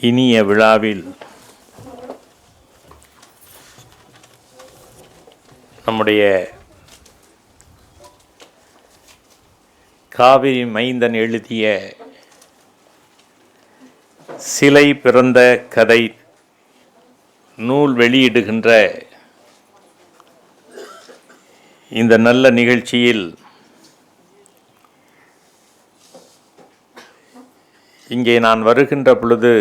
இனிய விழாவில் நம்முடைய காவிரி மைந்தன் எழுதிய சிலை பிறந்த கதை நூல் வெளியிடுகின்ற இந்த நல்ல நிகழ்ச்சியில் இங்கே நான் வருகின்ற பொழுது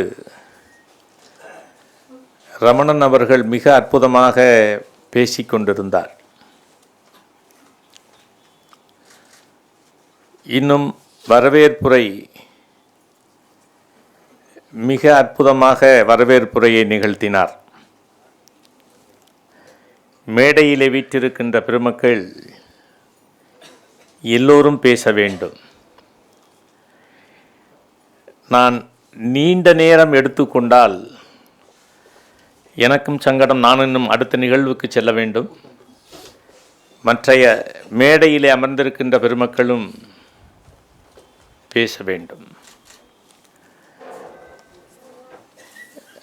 ரமணன் அவர்கள் மிக அற்புதமாக பேசிக்கொண்டிருந்தார் இன்னும் வரவேற்புரை மிக அற்புதமாக வரவேற்புரையை நிகழ்த்தினார். மேடையிலே வீற்றிருக்கின்ற பெருமக்கள் எல்லோரும் பேச வேண்டும். நான் நீண்ட நேரம் எடுத்துக்கொண்டால் எனக்கும் சங்கடம் நான் இன்னும் அடுத்த நிகழ்வுக்கு செல்ல வேண்டும். மற்றைய மேடையிலே அமர்ந்திருக்கின்ற பெருமக்களும் பேச வேண்டும்.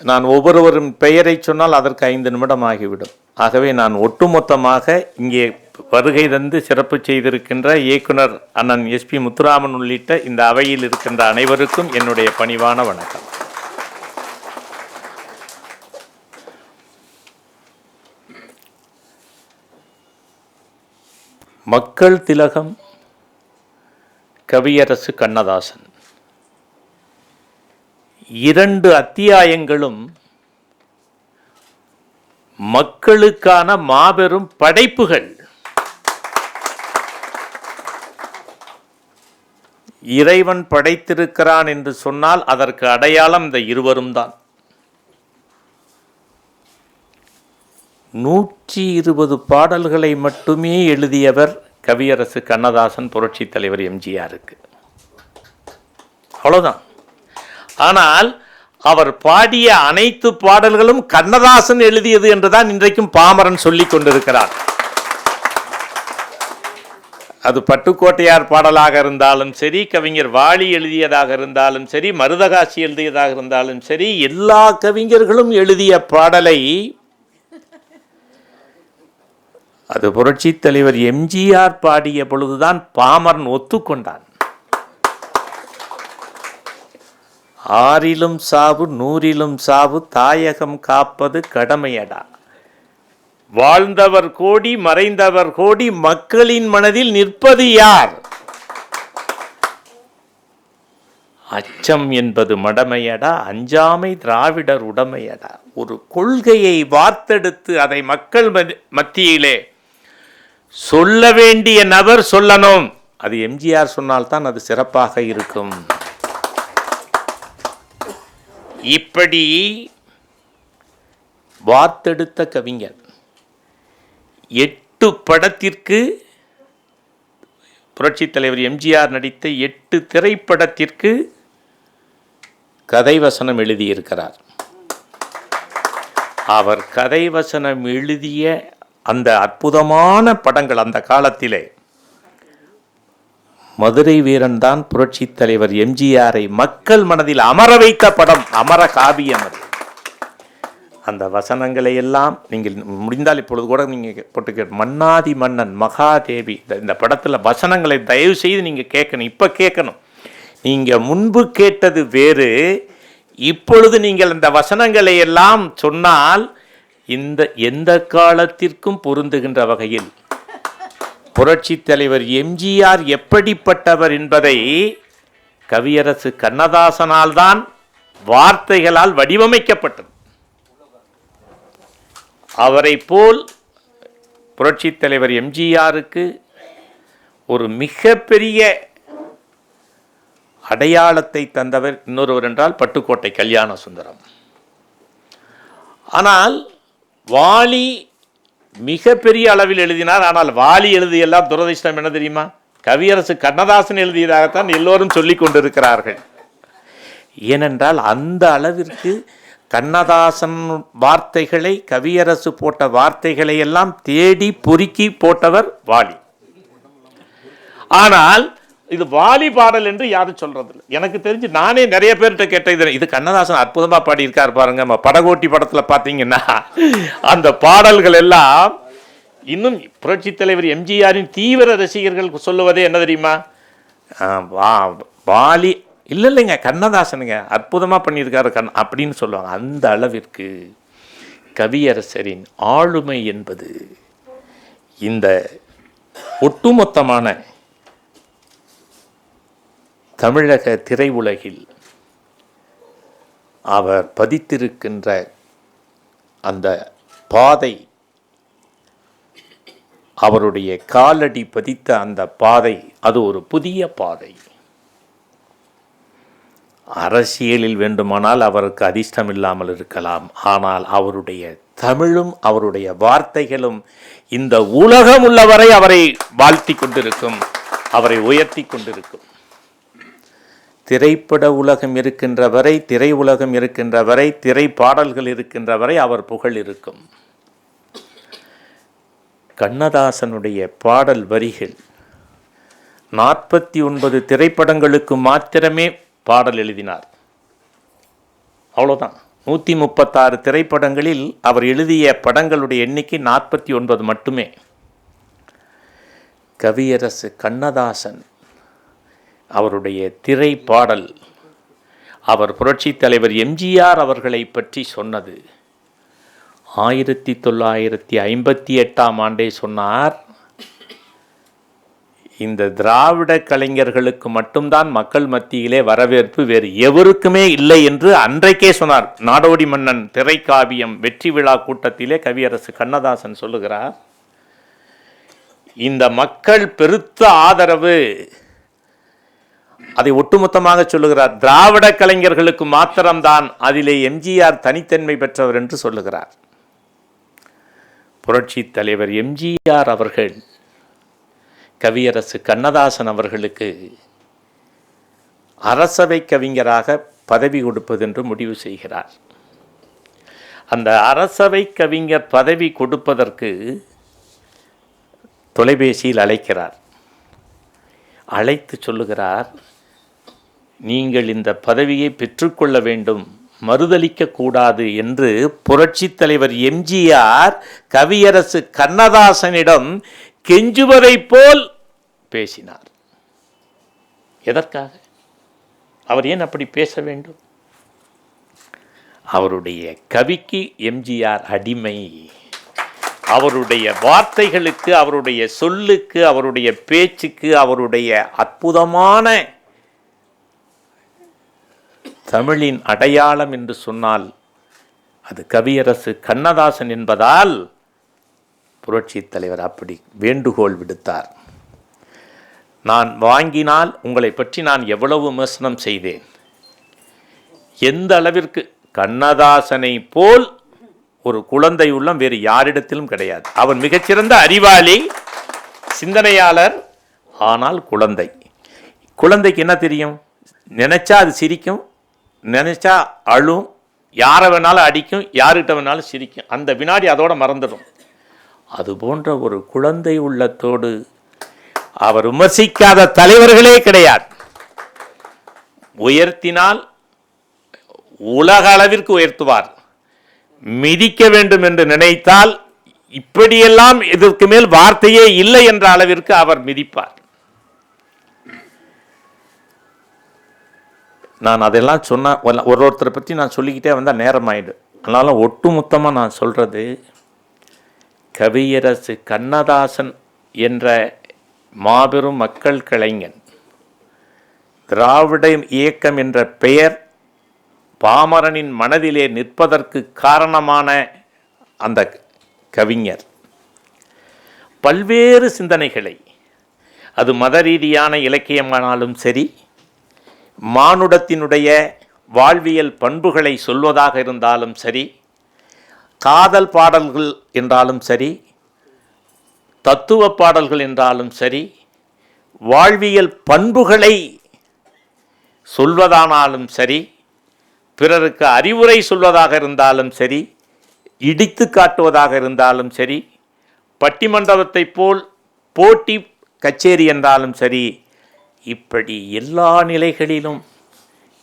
நான் ஒவ்வொருவரும் பெயரை சொன்னால் அதற்கு ஐந்து நிமிடம் ஆகிவிடும். ஆகவே நான் ஒட்டுமொத்தமாக இங்கே வருகை தந்து சிறப்பு செய்திருக்கின்ற இயக்குனர் அண்ணன் எஸ்பி முத்துராமன் உள்ளிட்ட இந்த அவையில் இருக்கின்ற அனைவருக்கும் என்னுடைய பணிவான வணக்கம். மக்கள் திலகம் கவியரசு கண்ணதாசன். இரண்டு அத்தியாயங்களும் மக்களுக்கான மாபெரும் படைப்புகள். இறைவன் படைத்திருக்கிறான் என்று சொன்னால் அதற்கு அடையாளம் இந்த இருவரும் தான். நூற்றி இருபது பாடல்களை மட்டுமே எழுதியவர் கவியரசு கண்ணதாசன் புரட்சித் தலைவர் எம்ஜிஆருக்கு. அவ்வளோதான் ஆனால் அவர் பாடிய அனைத்து பாடல்களும் கண்ணதாசன் எழுதியது என்றுதான் இன்றைக்கும் பாமரன் சொல்லிக் கொண்டிருக்கிறார். அது பட்டுக்கோட்டையார் பாடலாக இருந்தாலும் சரி கவிஞர் வாலி எழுதியதாக இருந்தாலும் சரி மருதகாசி எழுதியதாக இருந்தாலும் சரி எல்லா கவிஞர்களும் எழுதிய பாடலை அது புரட்சித் தலைவர் எம்ஜிஆர் பாடிய பொழுதுதான் பாமரன் ஒத்துக்கொண்டான். ஆறிலும் சாவு நூறிலும் சாவு தாயகம் காப்பது கடமையடா. வாழ்ந்தவர் கோடி மறைந்தவர் கோடி மக்களின் மனதில் நிற்பது யார்? அச்சம் என்பது மடமையடா அஞ்சாமை திராவிடர் உடமையடா. ஒரு கொள்கையை வார்த்தெடுத்து அதை மக்கள் மத்தியிலே சொல்ல வேண்டிய நபர் சொல்லணும். அது எம்ஜிஆர் சொன்னால்தான் அது சிறப்பாக இருக்கும். இப்படி வார்த்தெடுத்த கவிஞர் எட்டு படத்திற்கு புரட்சித் தலைவர் எம்ஜிஆர் நடித்த எட்டு திரைப்படத்திற்கு கதை வசனம் எழுதியிருக்கிறார். அவர் கதை வசனம் எழுதிய அந்த அற்புதமான படங்கள் அந்த காலத்திலே மதுரை வீரன் தான் புரட்சித் தலைவர் எம்ஜிஆரை மக்கள் மனதில் அமர வைத்த படம் அமர காவியம் அது. அந்த வசனங்களை எல்லாம் நீங்கள் முடிந்தால் இப்பொழுது கூட நீங்கள் போட்டு கே மன்னாதி மன்னன் மகாதேவி இந்த இந்த படத்தில் வசனங்களை தயவு செய்து நீங்கள் கேட்கணும் இப்போ கேட்கணும். நீங்கள் முன்பு கேட்டது வேறு. இப்பொழுது நீங்கள் இந்த வசனங்களை எல்லாம் சொன்னால் இந்த எந்த காலத்திற்கும் பொருந்துகின்ற வகையில் புரட்சித் தலைவர் எம்ஜிஆர் எப்படிப்பட்டவர் என்பதை கவியரசு கண்ணதாசனால்தான் வார்த்தைகளால் வடிவமைக்கப்பட்டது. அவரை போல் புரட்சித் தலைவர் எம்ஜிஆருக்கு ஒரு மிகப்பெரிய அடையாளத்தை தந்தவர் இன்னொருவர் என்றால் பட்டுக்கோட்டை கல்யாண சுந்தரம். ஆனால் வாலி மிகப்பெரிய அளவில் எழுதினார். ஆனால் வாலி எழுதியெல்லாம் துரதிர்ஷ்டம் என்ன தெரியுமா? கவியரசு கண்ணதாசன் எழுதியதாகத்தான் எல்லோரும் சொல்லிக் கொண்டிருக்கிறார்கள். ஏனென்றால் அந்த அளவிற்கு கண்ணதாசன் வார்த்தைகளை கவியரசு போட்ட வார்த்தைகளை எல்லாம் தேடி பொறுக்கி போட்டவர் வாலி. ஆனால் இது வாலி பாடல் என்று யாரும் சொல்றதில்லை. எனக்கு தெரிஞ்சு நானே நிறைய பேர்கிட்ட கேட்ட இது இது கண்ணதாசன் அற்புதமா பாடியிருக்கார் பாருங்க நம்ம படகோட்டி படத்துல பாத்தீங்கன்னா அந்த பாடல்கள் எல்லாம் இன்னும் புரட்சி தலைவர் எம்ஜிஆரின் தீவிர ரசிகர்கள் சொல்லுவதே என்ன தெரியுமா? வா- வாலி இல்லை இல்லைங்க கண்ணதாசனுங்க அற்புதமாக பண்ணியிருக்காரு கண் அப்படின்னு சொல்லுவாங்க. அந்த அளவிற்கு கவியரசரின் ஆளுமை என்பது இந்த ஒட்டுமொத்தமான தமிழக திரையுலகில் அவர் பதித்திருக்கின்ற அந்த பாதை அவருடைய காலடி பதித்த அந்த பாதை அது ஒரு புதிய பாதை. அரசியலில் வேண்டுமானால் அவருக்கு அதிர்ஷ்டம் இல்லாமல் இருக்கலாம். ஆனால் அவருடைய தமிழும் அவருடைய வார்த்தைகளும் இந்த உலகம் உள்ளவரை அவரை வாழ்த்தி கொண்டிருக்கும் அவரை உயர்த்தி கொண்டிருக்கும். திரைப்பட உலகம் இருக்கின்ற வரை திரை உலகம் இருக்கின்ற வரை திரை பாடல்கள் இருக்கின்ற வரை அவர் புகழ் இருக்கும். கண்ணதாசனுடைய பாடல் வரிகள் நாற்பத்தி ஒன்பது திரைப்படங்களுக்கு மாத்திரமே பாடல் எழுதினார். அவ்வளோதான் நூற்றி முப்பத்தாறு திரைப்படங்களில் அவர் எழுதிய படங்களுடைய எண்ணிக்கை நாற்பத்தி ஒன்பது மட்டுமே. கவியரசு கண்ணதாசன் அவருடைய திரை பாடல் அவர் புரட்சித் தலைவர் எம்ஜிஆர் அவர்களை பற்றி சொன்னது. ஆயிரத்தி தொள்ளாயிரத்தி ஐம்பத்தி எட்டாம் ஆண்டே சொன்னார் இந்த திராவிட கலைஞர்களுக்கு மட்டும்தான் மக்கள் மத்தியிலே வரவேற்பு வேறு எவருக்குமே இல்லை என்று அன்றைக்கே சொன்னார். நாடோடி மன்னன் திரைக்காவியம் வெற்றி விழா கூட்டத்திலே கவியரசு கண்ணதாசன் சொல்லுகிறார் இந்த மக்கள் பெருத்த ஆதரவு அதை ஒட்டுமொத்தமாக சொல்லுகிறார். திராவிட கலைஞர்களுக்கு மாத்திரம்தான் அதிலே எம்ஜிஆர் தனித்தன்மை பெற்றவர் என்று சொல்லுகிறார். புரட்சி தலைவர் எம்ஜிஆர் அவர்கள் கவியரசு கண்ணதாசன் அவர்களுக்கு அரசவை கவிஞராக பதவி கொடுப்பது என்று முடிவு செய்கிறார். அந்த அரசவை கவிஞர் பதவி கொடுப்பதற்கு தொலைபேசியில் அழைக்கிறார். அழைத்து சொல்லுகிறார் நீங்கள் இந்த பதவியை பெற்றுக்கொள்ள வேண்டும் மறுதளிக்க கூடாது என்று புரட்சித் தலைவர் எம்ஜிஆர் கவியரசு கண்ணதாசனிடம் கெஞ்சுவதைப் போல் பேசினார். எதற்காக? அவர் ஏன் அப்படி பேச வேண்டும்? அவருடைய கவிக்கு எம்ஜிஆர் அடிமை. அவருடைய வார்த்தைகளுக்கு அவருடைய சொல்லுக்கு அவருடைய பேச்சுக்கு அவருடைய அற்புதமான தமிழின் அடையாளம் என்று சொன்னால் அது கவியரசு கண்ணதாசன் என்பதால் புரட்சித் தலைவர் அப்படி வேண்டுகோள் விடுத்தார். நான் வாங்கினால் உங்களை பற்றி நான் எவ்வளவு விமர்சனம் செய்தேன் எந்த அளவிற்கு கண்ணதாசனை போல் ஒரு குழந்தை உள்ளம் வேறு யாரிடத்திலும் கிடையாது. அவன் மிகச்சிறந்த அறிவாளி சிந்தனையாளர் ஆனால் குழந்தை. குழந்தைக்கு என்ன தெரியும்? நினைச்சா அது சிரிக்கும் நினச்சா அழும். யாரை வேணாலும் அடிக்கும் யார்கிட்ட வேணாலும் சிரிக்கும். அந்த வினாடி அதோடு மறந்துடும். அது போன்ற ஒரு குழந்தை உள்ளத்தோடு அவர் விமர்சிக்காத தலைவர்களே கிடையாது. உயர்த்தினால் உலக அளவிற்கு உயர்த்துவார். மிதிக்க வேண்டும் என்று நினைத்தால் இப்படியெல்லாம் இதற்கு மேல் வார்த்தையே இல்லை என்ற அளவிற்கு அவர் மிதிப்பார். நான் அதெல்லாம் சொன்ன ஒரு ஒருத்தரை பற்றி நான் சொல்லிக்கிட்டே வந்தால் நேரம் ஆயிடும் அதனால ஒட்டுமொத்தமாக நான் சொல்கிறது கவியரசு கண்ணதாசன் என்ற மாபெரும் மக்கள் கலைஞன் திராவிட இயக்கம் என்ற பெயர் பாமரனின் மனதிலே நிற்பதற்கு காரணமான அந்த கவிஞர். பல்வேறு சிந்தனைகளை அது மத ரீதியான இலக்கியமானாலும் சரி மானுடத்தினுடைய வாழ்வியல் பண்புகளை சொல்வதாக இருந்தாலும் சரி காதல் பாடல்கள் என்றாலும் சரி தத்துவ பாடல்கள் என்றாலும் சரி வாழ்வியல் பண்புகளை சொல்வதானாலும் சரி பிறருக்கு அறிவுரை சொல்வதாக இருந்தாலும் சரி இடித்து காட்டுவதாக இருந்தாலும் சரி பட்டிமண்டபத்தைப் போல் போட்டி கச்சேரி என்றாலும் சரி இப்படி எல்லா நிலைகளிலும்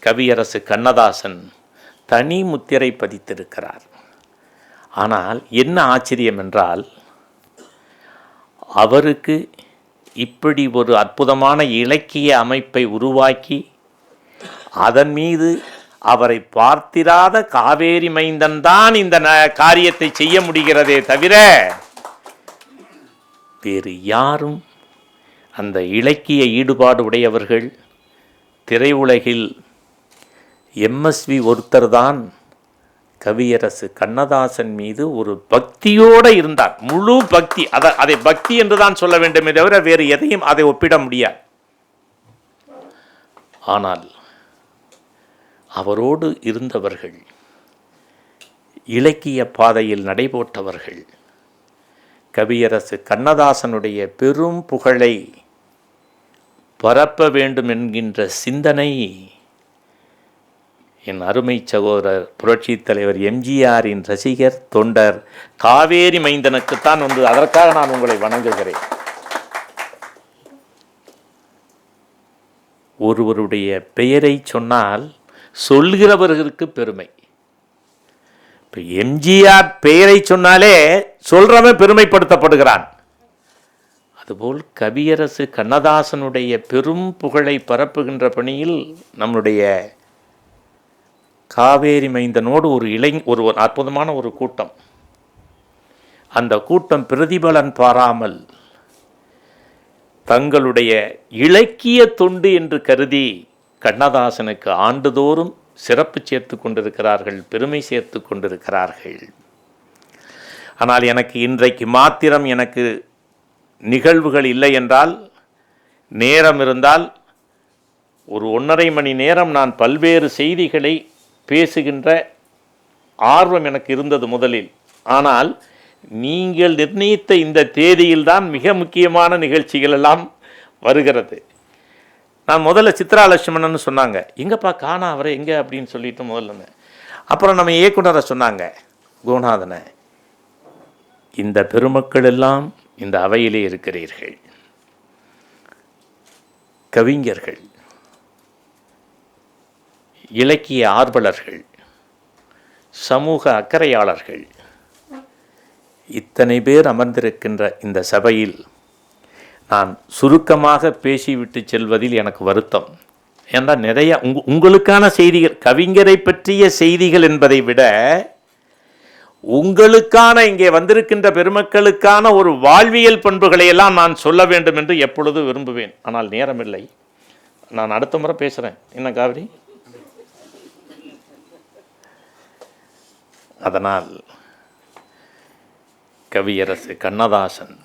கவியரசு கண்ணதாசன் தனி முத்திரை பதித்திருக்கிறார். ஆனால் என்ன ஆச்சரியம் என்றால் அவருக்கு இப்படி ஒரு அற்புதமான இலக்கிய அமைப்பை உருவாக்கி அதன் மீது அவரை பார்த்திராத காவேரி மைந்தன் தான் இந்த ந- காரியத்தை செய்ய முடிகிறதே தவிர வேறு யாரும் அந்த இலக்கிய ஈடுபாடு உடையவர்கள் திரையுலகில் எம்எஸ்வி ஒருத்தர் தான் கவியரசு கண்ணதாசன் மீது ஒரு பக்தியோடு இருந்தார். முழு பக்தி. அதை அதை பக்தி என்று தான் சொல்ல வேண்டுமே தவிர வேறு எதையும் அதை ஒப்பிட முடியாது. ஆனால் அவரோடு இருந்தவர்கள் இலக்கிய பாதையில் நடைபோட்டவர்கள் கவியரசு கண்ணதாசனுடைய பெரும் புகழை பரப்ப வேண்டும் என்கின்ற சிந்தனை என் அருமை சகோதரர் புரட்சி தலைவர் எம்ஜிஆரின் ரசிகர் தொண்டர் காவேரி மைந்தனுக்குத்தான் வந்து அதற்காக நான் உங்களை வணங்குகிறேன். ஒருவருடைய பெயரை சொன்னால் சொல்கிறவர்களுக்கு பெருமை. இப்போ எம்ஜிஆர் பெயரை சொன்னாலே சொல்கிறவன் பெருமைப்படுத்தப்படுகிறான். அதுபோல் கவியரசு கண்ணதாசனுடைய பெரும் புகழை பரப்புகின்ற பணியில் நம்முடைய காவேரி மைந்தனோடு ஒரு இளை ஒரு ஒரு அற்புதமான ஒரு கூட்டம். அந்த கூட்டம் பிரதிபலன் பாராமல் தங்களுடைய இலக்கிய தொண்டு என்று கருதி கண்ணதாசனுக்கு ஆண்டுதோறும் சிறப்பு சேர்த்து கொண்டிருக்கிறார்கள் பெருமை சேர்த்து கொண்டிருக்கிறார்கள். ஆனால் எனக்கு இன்றைக்கு மாத்திரம் எனக்கு நிகழ்வுகள் இல்லை என்றால் நேரம் இருந்தால் ஒரு ஒன்றரை மணி நேரம் நான் பல்வேறு செய்திகளை பேசுகின்ற ஆர்வம் எனக்கு இருந்தது முதலில். ஆனால் நீங்கள் நிர்ணயித்த இந்த தேதியில்தான் மிக முக்கியமான நிகழ்ச்சிகள் எல்லாம் வருகிறது. நான் முதல்ல சித்ரா லட்சுமணன் சொன்னாங்க. எங்கப்பா காணா அவரை எங்கே அப்படின்னு சொல்லிட்டு முதல்ல அப்புறம் நம்ம இயக்குனரை சொன்னாங்க குணநாதனை இந்த பெருமக்கள் எல்லாம் இந்த அவையிலே இருக்கிறீர்கள். கவிஞர்கள் இலக்கிய ஆர்வலர்கள் சமூக அக்கறையாளர்கள் இத்தனை பேர் அமர்ந்திருக்கின்ற இந்த சபையில் நான் சுருக்கமாக பேசிவிட்டு செல்வதில் எனக்கு வருத்தம். ஏன்னா நிறைய உங்களுக்கான செய்திகள் கவிஞரை பற்றிய செய்திகள் என்பதை விட உங்களுக்கான இங்கே வந்திருக்கின்ற பெருமக்களுக்கான ஒரு வாழ்வியல் பண்புகளை எல்லாம் நான் சொல்ல வேண்டும் என்று எப்பொழுதும் விரும்புவேன். ஆனால் நேரமில்லை. நான் அடுத்த முறை பேசுகிறேன் என்ன காவிரி? அதனால் கவியரசு கண்ணதாசன்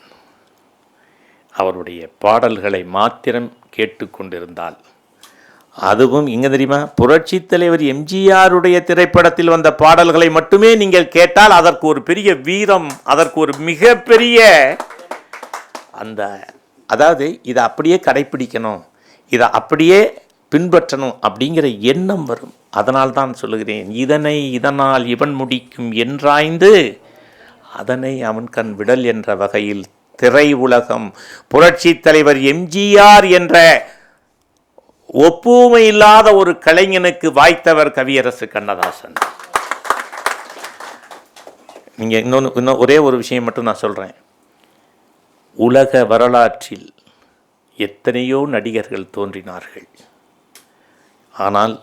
அவருடைய பாடல்களை மாத்திரம் கேட்டுக்கொண்டிருந்தால் அதுவும் இங்க தெரியுமா? புரட்சி தலைவர் எம்ஜிஆருடைய திரைப்படத்தில் வந்த பாடல்களை மட்டுமே நீங்கள் கேட்டால் அதற்கு ஒரு பெரிய வீரம் அதற்கு ஒரு மிகப்பெரிய அந்த அதாவது இதை அப்படியே கடைப்பிடிக்கணும் இதை அப்படியே பின்பற்றணும் அப்படிங்கிற எண்ணம் வரும். அதனால் தான் சொல்லுகிறேன் இதனை இதனால் இவன் முடிக்கும் என்றாய்ந்து அதனை அவன் கண் விடல் என்ற வகையில் திரை உலகம் புரட்சி தலைவர் எம்ஜிஆர் என்ற ஒப்புமை இல்லாத ஒரு கலைஞனுக்கு வாய்த்தவர் கவியரசு கண்ணதாசன். நீங்கள் இன்னொன்று இன்னும் ஒரே ஒரு விஷயம் மட்டும் நான் சொல்கிறேன் உலக வரலாற்றில் எத்தனையோ நடிகர்கள் தோன்றினார்கள். ஆனால்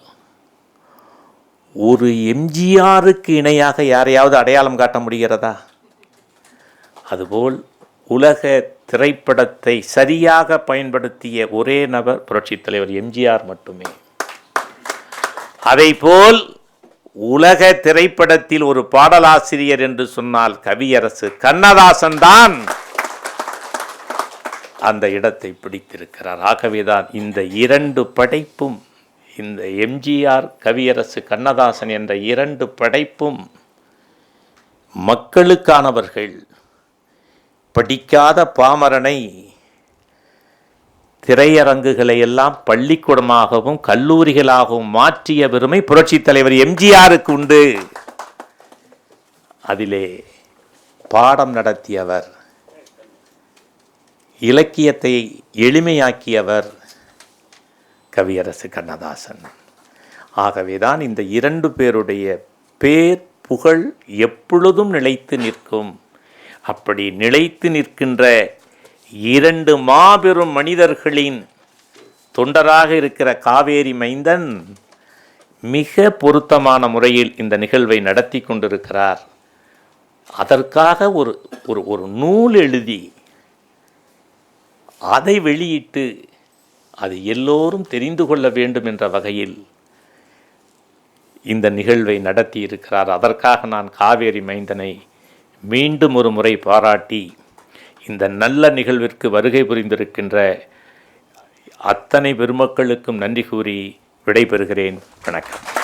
ஒரு எம்ஜிஆருக்கு இணையாக யாரையாவது அடையாளம் காட்ட முடிகிறதா? அதுபோல் உலக திரைப்படத்தை சரியாக பயன்படுத்திய ஒரே நபர் புரட்சித் தலைவர் எம்ஜிஆர் மட்டுமே. அதைபோல் உலக திரைப்படத்தில் ஒரு பாடலாசிரியர் என்று சொன்னால் கவியரசு கண்ணதாசன் தான். அந்த இடத்தை பிடித்திருக்கிறார். ஆகவேதான் இந்த இரண்டு படைப்பும் இந்த எம்ஜிஆர் கவியரசு கண்ணதாசன் என்ற இரண்டு படைப்பும் மக்களுக்கானவர்கள் படிக்காத பாமரனை திரையரங்குகளை எல்லாம் பள்ளிக்கூடமாகவும் கல்லூரிகளாகவும் மாற்றிய பெருமை புரட்சித் தலைவர் எம்ஜிஆருக்கு உண்டு. அதிலே பாடம் நடத்தியவர் இலக்கியத்தை எளிமையாக்கியவர் கவியரசு கண்ணதாசன். ஆகவேதான் இந்த இரண்டு பேருடைய பேர் புகழ் எப்பொழுதும் நிலைத்து நிற்கும். அப்படி நிலைத்து நிற்கின்ற இரண்டு மாபெரும் மனிதர்களின் தொண்டராக இருக்கிற காவேரி மைந்தன் மிக பொருத்தமான முறையில் இந்த நிகழ்வை நடத்தி கொண்டிருக்கிறார். அதற்காக ஒரு ஒரு ஒரு நூல் எழுதி அதை வெளியிட்டு அது எல்லோரும் தெரிந்து கொள்ள வேண்டும் என்ற வகையில் இந்த நிகழ்வை நடத்தி இருக்கிறார் அதற்காக நான் காவேரி மைந்தனை மீண்டும் ஒரு முறை பாராட்டி இந்த நல்ல நிகழ்விற்கு வருகை புரிந்திருக்கின்ற அத்தனை பெருமக்களுக்கும் நன்றி கூறி விடைபெறுகிறேன். வணக்கம்.